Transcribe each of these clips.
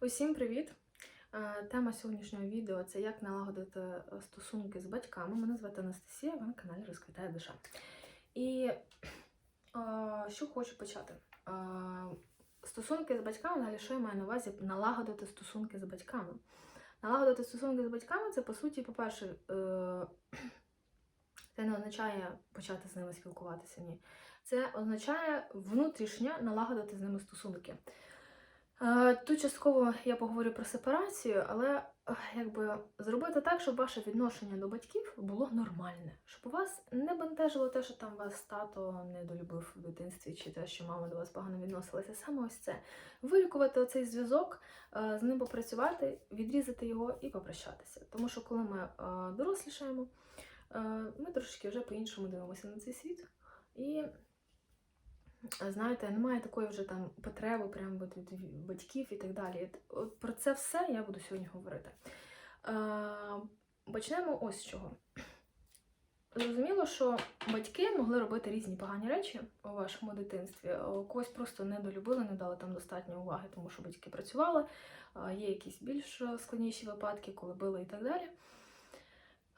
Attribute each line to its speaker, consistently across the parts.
Speaker 1: Усім привіт! Е, Тема сьогоднішнього відео це як налагодити е, стосунки з батьками. Мене звати Анастасія, ви на каналі Розквітає душа. І е, що хочу почати? Стосунки з батьками, взагалі, що я маю на увазі налагодити стосунки з батьками. Налагодити стосунки з батьками це, по суті, по-перше, це не означає почати з ними спілкуватися. Ні. Це означає внутрішньо налагодити з ними стосунки. Е, Тут частково я поговорю про сепарацію, але е, якби зробити так, щоб ваше відношення до батьків було нормальне, щоб у вас не бентежило те, що там вас тато недолюбив в дитинстві, чи те, що мама до вас погано відносилася. Саме ось це. Вилікувати оцей зв'язок, е, з ним попрацювати, відрізати його і попрощатися. Тому що коли ми дорослішаємо, ми трошки вже по-іншому дивимося на цей світ. І знаєте, немає такої вже там потреби прямо від батьків і так далі. От про це все я буду сьогодні говорити. Е, Почнемо ось з чого. Зрозуміло, що батьки могли робити різні погані речі у вашому дитинстві. Е, Когось просто недолюбили, не дали там достатньо уваги, тому що батьки працювали. Е, Є якісь більш складніші випадки, коли били і так далі.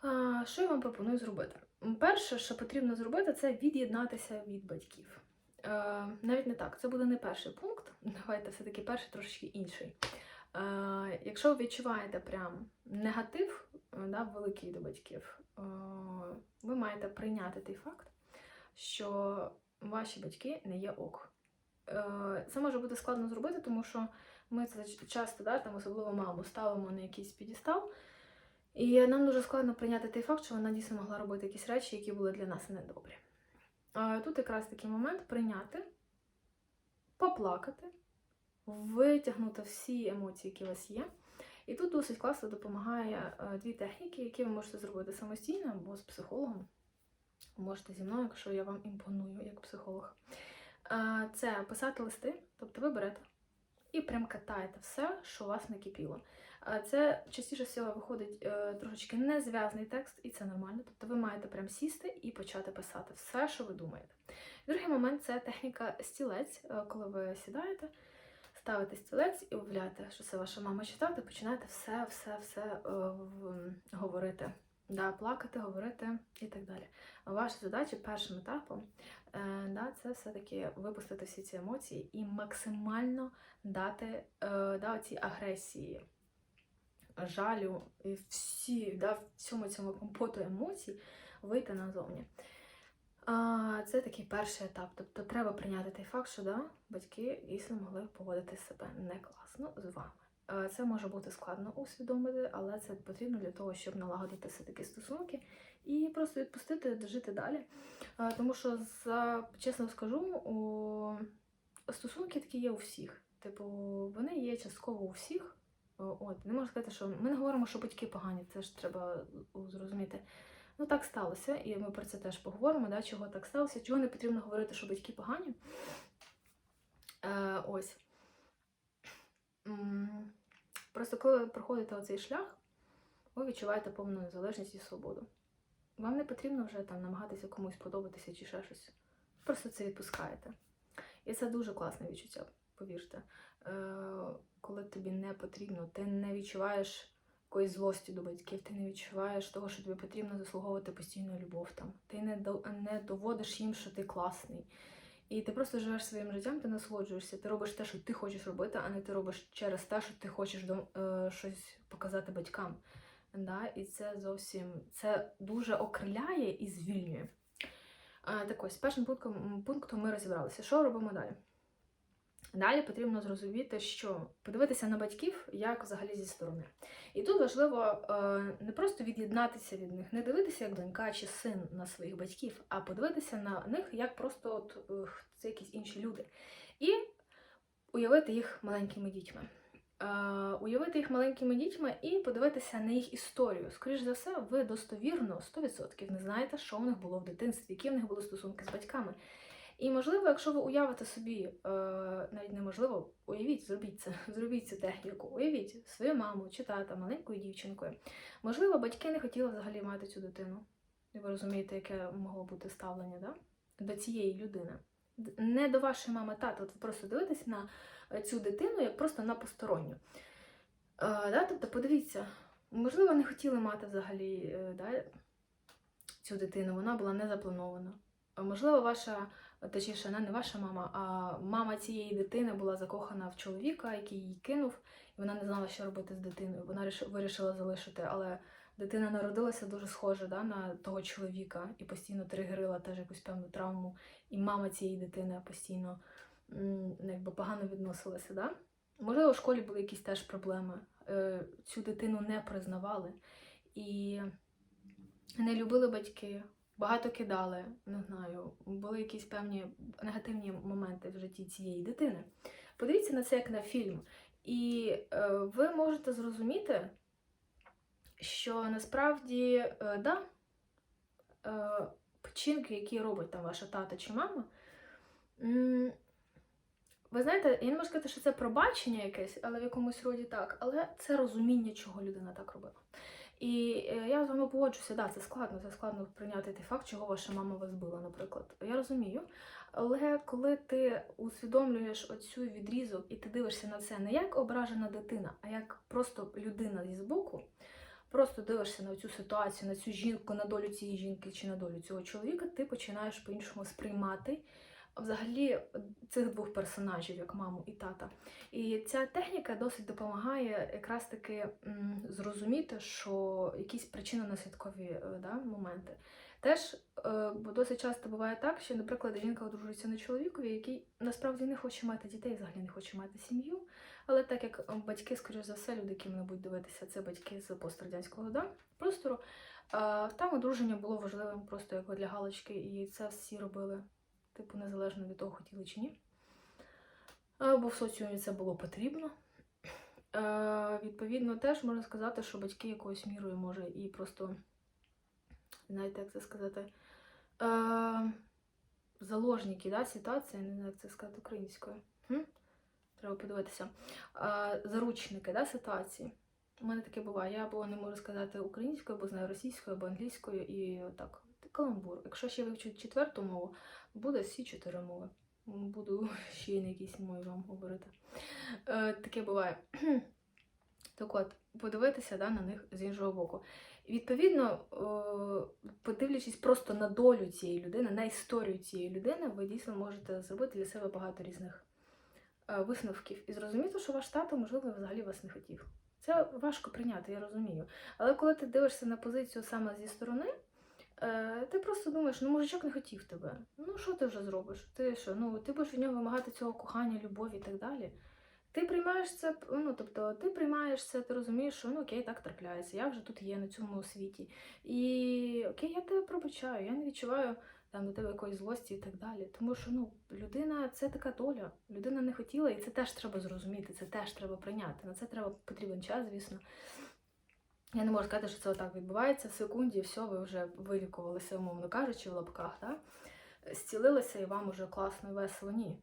Speaker 1: Е, Що я вам пропоную зробити? Перше, що потрібно зробити, це від'єднатися від батьків. Е, навіть не так, це буде не перший пункт. Давайте все-таки перший трошечки інший. Е, якщо ви відчуваєте прям негатив е, да, великий до батьків, ви маєте прийняти той факт, що ваші батьки не є ок. Це може бути складно зробити, тому що ми це часто, да, там, особливо маму, ставимо на якийсь підістал. І нам дуже складно прийняти той факт, що вона дійсно могла робити якісь речі, які були для нас недобрі. Тут якраз такий момент прийняти, поплакати, витягнути всі емоції, які у вас є. І тут досить класно допомагає е, дві техніки, які ви можете зробити самостійно або з психологом. Можете зі мною, якщо я вам імпоную як психолог. Е, Це писати листи, тобто ви берете і прям катаєте все, що у вас накипіло. Це частіше всього виходить е, трошечки незв'язний текст, і це нормально. Тобто ви маєте прям сісти і почати писати все, що ви думаєте. Другий момент це техніка стілець, Е, коли ви сідаєте, ставите стілець і уявляєте, що це ваша мама читати, починаєте все, все, все е, говорити. Да, плакати, говорити і так далі. Ваша задача першим етапом да, це все-таки випустити всі ці емоції і максимально дати да, ці агресії, жалю і всі, да, всьому цьому компоту емоцій вийти назовні. А, це такий перший етап. Тобто треба прийняти той факт, що да, батьки дійсно могли поводити себе не класно з вами. Е, Це може бути складно усвідомити, але це потрібно для того, щоб налагодити все такі стосунки і просто відпустити, жити далі. Е, Тому що, за, чесно скажу, у... стосунки такі є у всіх. Типу, вони є частково у всіх. О, От, не можна сказати, що ми не говоримо, що батьки погані, це ж треба зрозуміти. Ну, так сталося, і ми про це теж поговоримо, да, чого так сталося, чого не потрібно говорити, що батьки погані. Е, ось. Просто коли ви проходите оцей шлях, ви відчуваєте повну незалежність і свободу. Вам не потрібно вже там намагатися комусь подобатися чи ще щось. Просто це відпускаєте. І це дуже класне відчуття, повірте. Е, коли тобі не потрібно, ти не відчуваєш якоїсь злості до батьків, ти не відчуваєш того, що тобі потрібно заслуговувати постійну любов там. Ти не, не доводиш їм, що ти класний. І ти просто живеш своїм життям, ти насолоджуєшся, ти робиш те, що ти хочеш робити, а не ти робиш через те, що ти хочеш е, щось показати батькам. Да? І це зовсім це дуже окриляє і звільнює. А, так ось, першим пунктом, пунктом ми розібралися. Що робимо далі? Далі потрібно зрозуміти, що подивитися на батьків як взагалі зі сторони. І тут важливо е, не просто від'єднатися від них, не дивитися як донька чи син на своїх батьків, а подивитися на них як просто от, е, це якісь інші люди. І уявити їх маленькими дітьми. Е, уявити їх маленькими дітьми і подивитися на їх історію. Скоріше за все, ви достовірно 100% не знаєте, що у них було в дитинстві, які в них були стосунки з батьками. І можливо, якщо ви уявите собі, е, навіть неможливо, уявіть, зробіть це, зробіть цю техніку, уявіть свою маму чи тата маленькою дівчинкою. Можливо, батьки не хотіли взагалі мати цю дитину. І ви розумієте, яке могло бути ставлення да? до цієї людини. Не до вашої мами, тата. От ви просто дивитесь на е, цю дитину як просто на посторонню. Е, да? Тобто, подивіться, можливо, не хотіли мати взагалі е, да, цю дитину, вона була не запланована. Можливо, ваша, точніше, не, не ваша мама, а мама цієї дитини була закохана в чоловіка, який її кинув, і вона не знала, що робити з дитиною. Вона вирішила залишити, але дитина народилася дуже схожа да, на того чоловіка і постійно тригерила теж якусь певну травму. І мама цієї дитини постійно ну, якби погано відносилася. Да? Можливо, в школі були якісь теж проблеми. Е, Цю дитину не признавали і не любили батьки, багато кидали, не знаю, були якісь певні негативні моменти в житті цієї дитини. Подивіться на це як на фільм, і е, ви можете зрозуміти, що насправді, е, да, е, вчинки, які робить там ваша тата чи мама, м, ви знаєте, я не можу сказати, що це пробачення якесь, але в якомусь роді так. Але це розуміння, чого людина так робила. І е, я з вами погоджуся, да, це складно, це складно прийняти той факт, чого ваша мама вас била, наприклад. Я розумію. Але коли ти усвідомлюєш оцю відрізок і ти дивишся на це не як ображена дитина, а як просто людина зі збоку, просто дивишся на цю ситуацію, на цю жінку, на долю цієї жінки чи на долю цього чоловіка, ти починаєш по-іншому сприймати взагалі цих двох персонажів, як маму і тата. І ця техніка досить допомагає якраз таки зрозуміти, що якісь причинно-наслідкові е, да, моменти. Теж е, бо досить часто буває так, що, наприклад, жінка одружується на чоловікові, який насправді не хоче мати дітей, взагалі не хоче мати сім'ю. Але так як батьки, скоріш за все, люди, які мене будуть дивитися, це батьки з пострадянського да, простору. е, Там одруження було важливим просто як для галочки, і це всі робили, типу, незалежно від того, хотіли чи ні. Бо в соціумі це було потрібно. Е, Відповідно, теж можна сказати, що батьки якоюсь мірою може і просто, знаєте, як це сказати, е, заложники да, ситуації, не знаю, як це сказати українською. Треба подивитися. Е, заручники да, ситуації. У мене таке буває. Я або не можу сказати українською, або знаю російською, або англійською, і так, каламбур. Якщо ще вивчу четверту мову, буде всі чотири мови. Буду ще й на якійсь мові вам говорити. Е, таке буває. Так от, подивитися да, на них з іншого боку. І, Відповідно, е, подивлячись просто на долю цієї людини, на історію цієї людини, ви дійсно можете зробити для себе багато різних е, висновків і зрозуміти, що ваш тато, можливо, взагалі вас не хотів. Це важко прийняти, я розумію. Але коли ти дивишся на позицію саме зі сторони, е, ти просто думаєш, ну мужичок не хотів тебе. Ну що ти вже зробиш? Ти що? Ну ти будеш від нього вимагати цього кохання, любові і так далі. Ти приймаєш це, ну тобто, ти приймаєш це, ти розумієш, що ну окей, так трапляється. Я вже тут є на цьому світі. І окей, я тебе пробачаю, я не відчуваю там до тебе якоїсь злості і так далі. Тому що ну, людина це така доля. Людина не хотіла, і це теж треба зрозуміти, це теж треба прийняти. На це треба потрібен час, звісно. Я не можу сказати, що це отак відбувається в секунді, все, ви вже вилікувалися, умовно кажучи, в лапках, да? зцілилися і вам уже класно весело. Ні.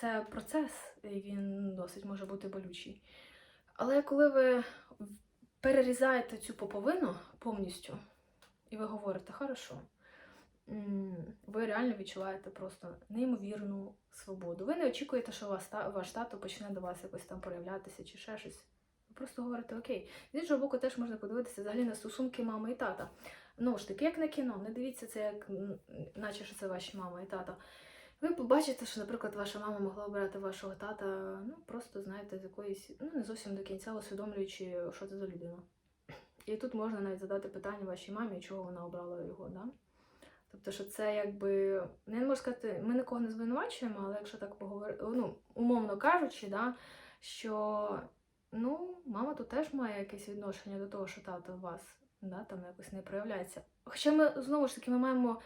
Speaker 1: Це процес, і він досить може бути болючий. Але коли ви перерізаєте цю поповину повністю, і ви говорите, хорошо, ви реально відчуваєте просто неймовірну свободу. Ви не очікуєте, що ваш тато почне до вас якось там проявлятися чи ще щось. Просто говорите окей. З іншого боку, теж можна подивитися взагалі на стосунки мами і тата. Ну ж таки, як на кіно, не дивіться це, як наче що це ваші мама і тато. Ви побачите, що, наприклад, ваша мама могла обирати вашого тата, ну просто знаєте, з якоїсь, ну не зовсім до кінця усвідомлюючи, що це за людина. І тут можна навіть задати питання вашій мамі, чого вона обрала його, да? Тобто, що це якби, не можу сказати, ми нікого не звинувачуємо, але якщо так поговорити, ну, умовно кажучи, да, що ну, мама тут теж має якесь відношення до того, що тато у вас да, там якось не проявляється. Хоча ми знову ж таки ми маємо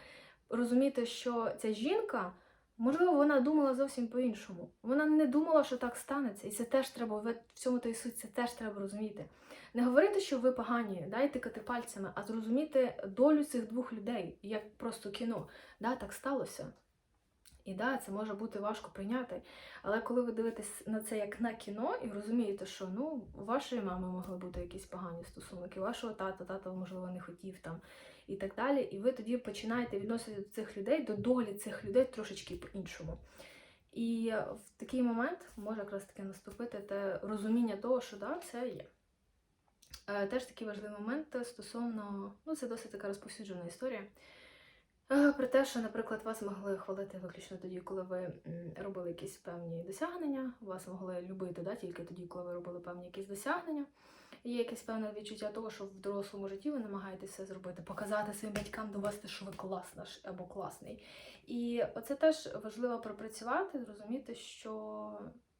Speaker 1: розуміти, що ця жінка. Можливо, вона думала зовсім по-іншому. Вона не думала, що так станеться, і це теж треба в цьому той суть, це теж треба розуміти. Не говорити, що ви погані, да, і тикати пальцями, а зрозуміти долю цих двох людей, як просто кіно. Да, так сталося. І да, це може бути важко прийняти. Але коли ви дивитесь на це як на кіно і розумієте, що ну, у вашої мами могли бути якісь погані стосунки, вашого тата, тато, можливо, не хотів там і так далі. І ви тоді починаєте відносити до цих людей, до долі цих людей трошечки по-іншому. І в такий момент може якраз таки наступити те розуміння того, що да, це є. Е, Теж такий важливий момент стосовно, ну це досить така розповсюджена історія. Про те, що, наприклад, вас могли хвалити виключно тоді, коли ви робили якісь певні досягнення, вас могли любити да, тільки тоді, коли ви робили певні якісь досягнення. Є якесь певне відчуття того, що в дорослому житті ви намагаєтеся все зробити, показати своїм батькам, довести, що ви класна або класний. І оце теж важливо пропрацювати, зрозуміти, що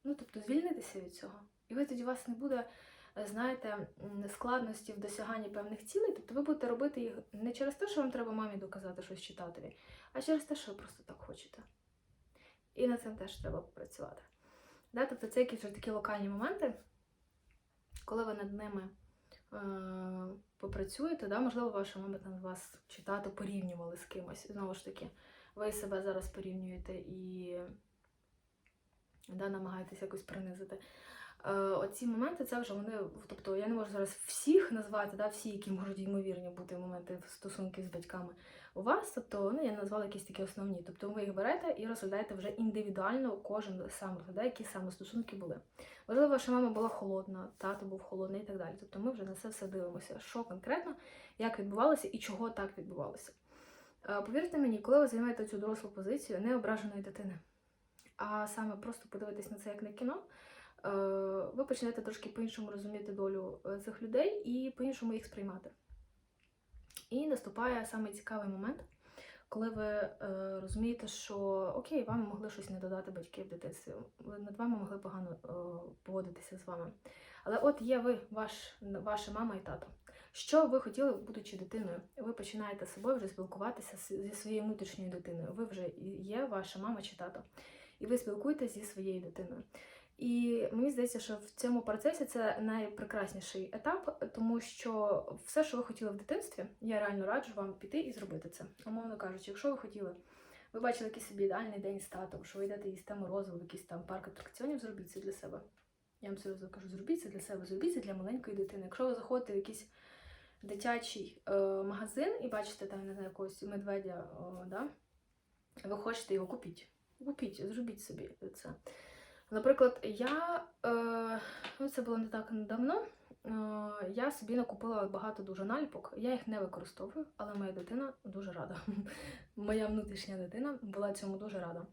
Speaker 1: ну тобто звільнитися від цього. І ви тоді вас не буде, знаєте, складності в досяганні певних цілей. Тобто ви будете робити їх не через те, що вам треба мамі доказати щось читатові, а через те, що ви просто так хочете. І над цим теж треба попрацювати. Да? Тобто це якісь вже такі локальні моменти, коли ви над ними е- попрацюєте, да? можливо, ваша мама там вас чи тато порівнювали з кимось. Знову ж таки, ви себе зараз порівнюєте і да, намагаєтесь якось принизити. Е, оці моменти, це вже вони, тобто я не можу зараз всіх назвати, да, всі, які можуть ймовірні бути моменти в стосунки з батьками у вас. Тобто, ну я назвала якісь такі основні. Тобто ви їх берете і розглядаєте вже індивідуально, кожен сам розглядає, які саме стосунки були. Можливо, ваша мама була холодна, тато був холодний і так далі. Тобто ми вже на це все дивимося, що конкретно, як відбувалося і чого так відбувалося. Е, Повірте мені, коли ви займаєте цю дорослу позицію не ображеної дитини, а саме просто подивитись на це як на кіно, ви почнете трошки по-іншому розуміти долю е, цих людей і по-іншому їх сприймати. І наступає саме цікавий момент, коли ви е, розумієте, що окей, вам могли щось не додати батьки в дитинстві, над вами могли погано е, поводитися з вами. Але от є ви, ваш, ваша мама і тато. Що ви хотіли, будучи дитиною? Ви починаєте з собою вже спілкуватися зі своєю внутрішньою дитиною. Ви вже є ваша мама чи тато, і ви спілкуєтесь зі своєю дитиною. І мені здається, що в цьому процесі це найпрекрасніший етап, тому що все, що ви хотіли в дитинстві, я реально раджу вам піти і зробити це. Умовно кажучи, якщо ви хотіли, ви бачили якийсь собі ідеальний день з татом, що ви йдете їсти морозиво в якийсь там парк атракціонів, зробіть це для себе. Я вам серйозно кажу, зробіть це для себе, зробіть це для маленької дитини. Якщо ви заходите в якийсь дитячий е, магазин і бачите там, не знаю, якогось медведя, о, да? ви хочете його купіть. Купіть, зробіть собі це. Наприклад, я е, ну, це було не так давно. Е, я собі накупила багато дуже наліпок. Я їх не використовую, але моя дитина дуже рада. Моя внутрішня дитина була цьому дуже рада.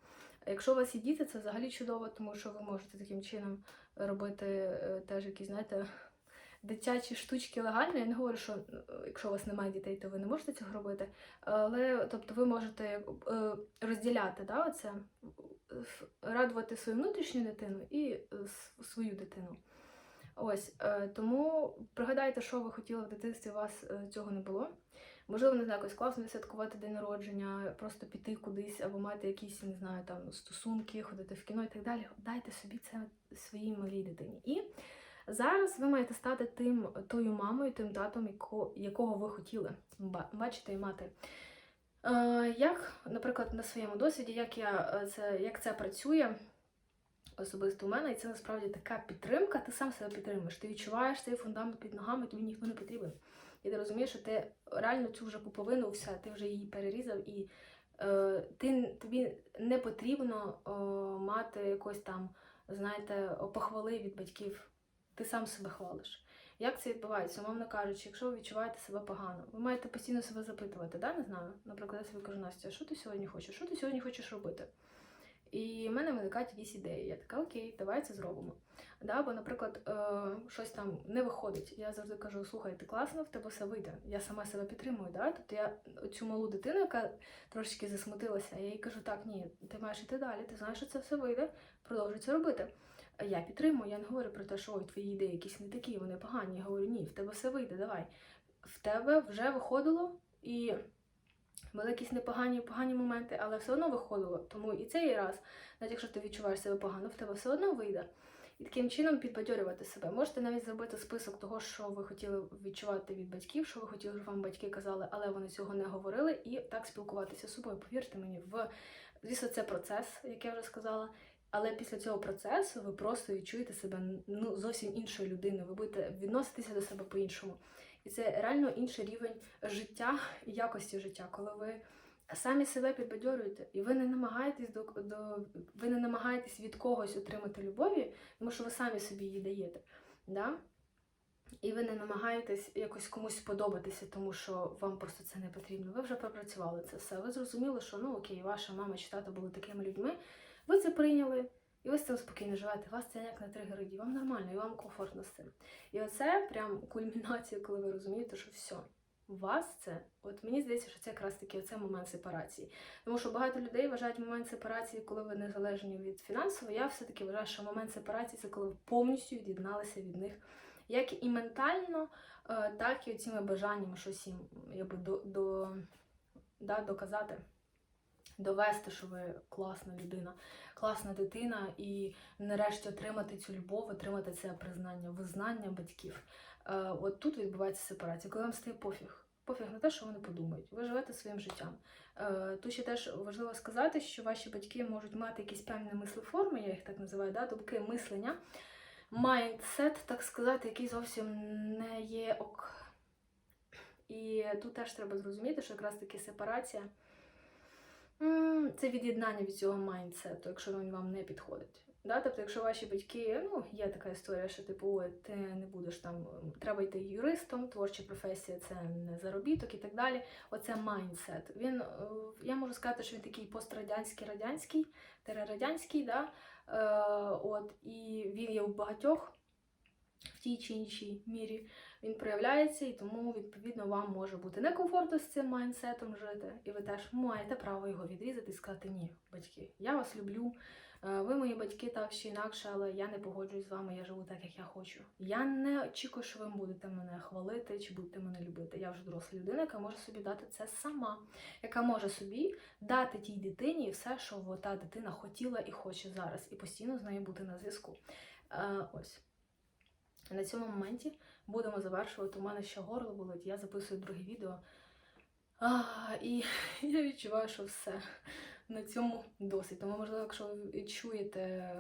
Speaker 1: Якщо у вас є діти, це взагалі чудово, тому що ви можете таким чином робити е, теж якісь, знаєте, дитячі штучки легально. Я не говорю, що е, якщо у вас немає дітей, то ви не можете цього робити. Але тобто ви можете е, розділяти да, оце, радувати свою внутрішню дитину і е, свою дитину. Ось тому пригадайте, що ви хотіли в дитинстві, у вас цього не було. Можливо, не знаю, якось класно відсвяткувати день народження, просто піти кудись або мати якісь, не знаю, там стосунки, ходити в кіно і так далі. Дайте собі це своїй малій дитині. І зараз ви маєте стати тим тою мамою, тим татом, якого ви хотіли бачити і мати. Е, як, наприклад, на своєму досвіді, як я е, це, як це працює особисто у мене, і це насправді така підтримка, ти сам себе підтримуєш. Ти відчуваєш цей фундамент під ногами, тобі ніхто не потрібен. І ти розумієш, що ти реально цю вже пуповину, все, ти вже її перерізав, і е, ти, тобі не потрібно е, мати якось там, знаєте, похвали від батьків. Ти сам себе хвалиш. Як це відбувається? Умовно кажучи, якщо ви відчуваєте себе погано, ви маєте постійно себе запитувати, да? не знаю. Наприклад, я собі кажу, Настя, що ти сьогодні хочеш? Що ти сьогодні хочеш робити? І в мене виникають якісь ідеї. Я така, окей, давай це зробимо. Да, бо, наприклад, е, щось там не виходить. Я завжди кажу: слухай, ти класно, в тебе все вийде. Я сама себе підтримую. Да? Тобто я цю малу дитину, яка трошечки засмутилася, я їй кажу, так, ні, ти маєш іти далі, ти знаєш, що це все вийде, продовжуй це робити. Я підтримую, я не говорю про те, що ой, твої ідеї якісь не такі, вони погані. Я говорю, ні, в тебе все вийде, давай. В тебе вже виходило і були якісь непогані погані моменти, але все одно виходило. Тому і цей раз, навіть якщо ти відчуваєш себе погано, в тебе все одно вийде. І таким чином підбадьорювати себе. Можете навіть зробити список того, що ви хотіли відчувати від батьків, що ви хотіли, щоб вам батьки казали, але вони цього не говорили, і так спілкуватися з собою. Повірте мені, в Звісно, це процес, як я вже сказала. Але після цього процесу ви просто відчуєте себе ну, зовсім іншою людиною. Ви будете відноситися до себе по-іншому. І це реально інший рівень життя і якості життя, коли ви самі себе підбадьорюєте, і ви не намагаєтесь до, до ви не намагаєтесь від когось отримати любові, тому що ви самі собі її даєте. Да? І ви не намагаєтесь якось комусь сподобатися, тому що вам просто це не потрібно. Ви вже пропрацювали це все. Ви зрозуміли, що ну окей, ваша мама чи тато були такими людьми. Ви це прийняли, і ви з цим спокійно живете. Вас це ніяк не тригерить, і вам нормально, і вам комфортно з цим. І оце прям кульмінація, коли ви розумієте, що все. Вас це, от мені здається, що це якраз таки оце момент сепарації. Тому що багато людей вважають момент сепарації, коли ви незалежні від фінансово. Я все-таки вважаю, що момент сепарації це коли ви повністю від'єдналися від них, як і ментально, е, так і цими бажаннями щось їм якби, до, до, да, доказати довести, що ви класна людина, класна дитина, і нарешті отримати цю любов, отримати це признання, визнання батьків. Е, От тут відбувається сепарація, коли вам стає пофіг. Пофіг на те, що вони подумають. Ви живете своїм життям. Е, Тут ще теж важливо сказати, що ваші батьки можуть мати якісь певні мислеформи, я їх так називаю, да, думки мислення, майндсет, так сказати, який зовсім не є ок. І тут теж треба зрозуміти, що якраз таки сепарація. Це від'єднання від цього майндсету, якщо він вам не підходить. Да? Тобто, якщо ваші батьки, ну, є така історія, що типу, ой, ти не будеш там, треба йти юристом, творча професія це не заробіток і так далі. Оце майндсет. Він, е, я можу сказати, що він такий пострадянський, радянський, терерадянський, да? е, от, і він є у багатьох в тій чи іншій мірі він проявляється, і тому, відповідно, вам може бути некомфортно з цим майндсетом жити, і ви теж маєте право його відрізати і сказати ні, батьки, я вас люблю. е, Ви мої батьки так чи інакше, але я не погоджуюсь з вами, я живу так, як я хочу. Я не очікую, що ви будете мене хвалити чи будете мене любити. Я вже доросла людина, яка може собі дати це сама, яка може собі дати тій дитині все, що та дитина хотіла і хоче зараз, і постійно з нею бути на зв'язку. Е, Ось. На цьому моменті будемо завершувати. У мене ще горло болить, я записую друге відео. А, і я відчуваю, що все на цьому досить. Тому, можливо, якщо ви чуєте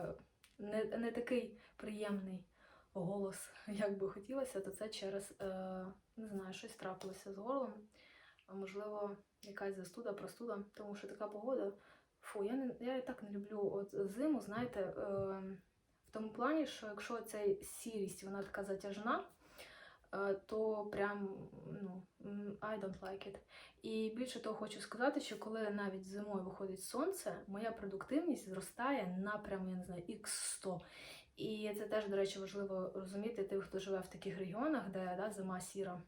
Speaker 1: не, не такий приємний голос, як би хотілося, то це через е, не знаю, щось трапилося з горлом. А можливо, якась застуда, простуда, тому що така погода. Фу, я не я і так не люблю от зиму, знаєте, е, в тому плані, що якщо ця сірість, вона така затяжна, то прям ну, I don't like it. І більше того, хочу сказати, що коли навіть зимою виходить сонце, моя продуктивність зростає на прям, я не знаю, x100. І це теж, до речі, важливо розуміти тим, хто живе в таких регіонах, де да, зима сіра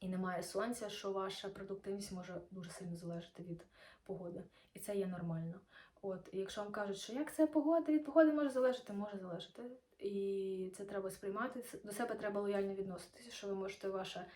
Speaker 1: і немає сонця, що ваша продуктивність може дуже сильно залежати від погоди. І це є нормально. От, і якщо вам кажуть, що як це погода, від погоди може залежати, може залежати. І це треба сприймати. До себе треба лояльно відноситися, що ви можете ваша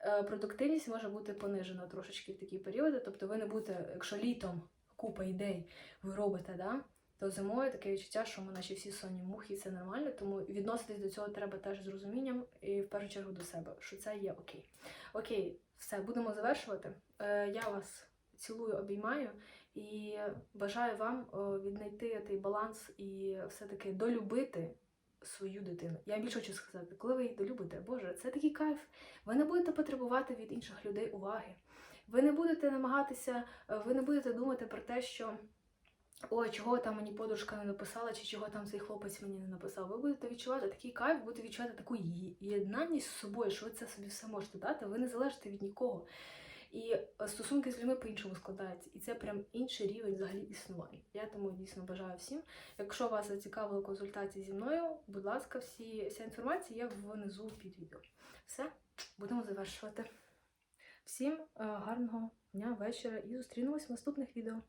Speaker 1: е, продуктивність може бути понижена трошечки в такі періоди. Тобто ви не будете, якщо літом купа ідей ви робите, да, то зимою таке відчуття, що ми наче всі сонні мухи, і це нормально. Тому відноситись до цього треба теж з розумінням і в першу чергу до себе, що це є окей. Окей, все, будемо завершувати. Е, я вас цілую, обіймаю і бажаю вам е, віднайти той баланс і все-таки долюбити свою дитину. Я більше хочу сказати, коли ви її долюбите, Боже, це такий кайф. Ви не будете потребувати від інших людей уваги. Ви не будете намагатися, е, ви не будете думати про те, що. Ой, чого там мені подружка не написала, чи чого там цей хлопець мені не написав. Ви будете відчувати такий кайф, будете відчувати таку єднаність з собою, що ви це собі все можете дати. Ви не залежите від нікого. І е, стосунки з людьми по-іншому складаються. І це прям інший рівень взагалі існування. Я тому дійсно бажаю всім. Якщо вас зацікавила консультація зі мною, будь ласка, всі, вся інформація є внизу під відео. Все, будемо завершувати. Всім е, гарного дня, вечора і зустрінемось в наступних відео.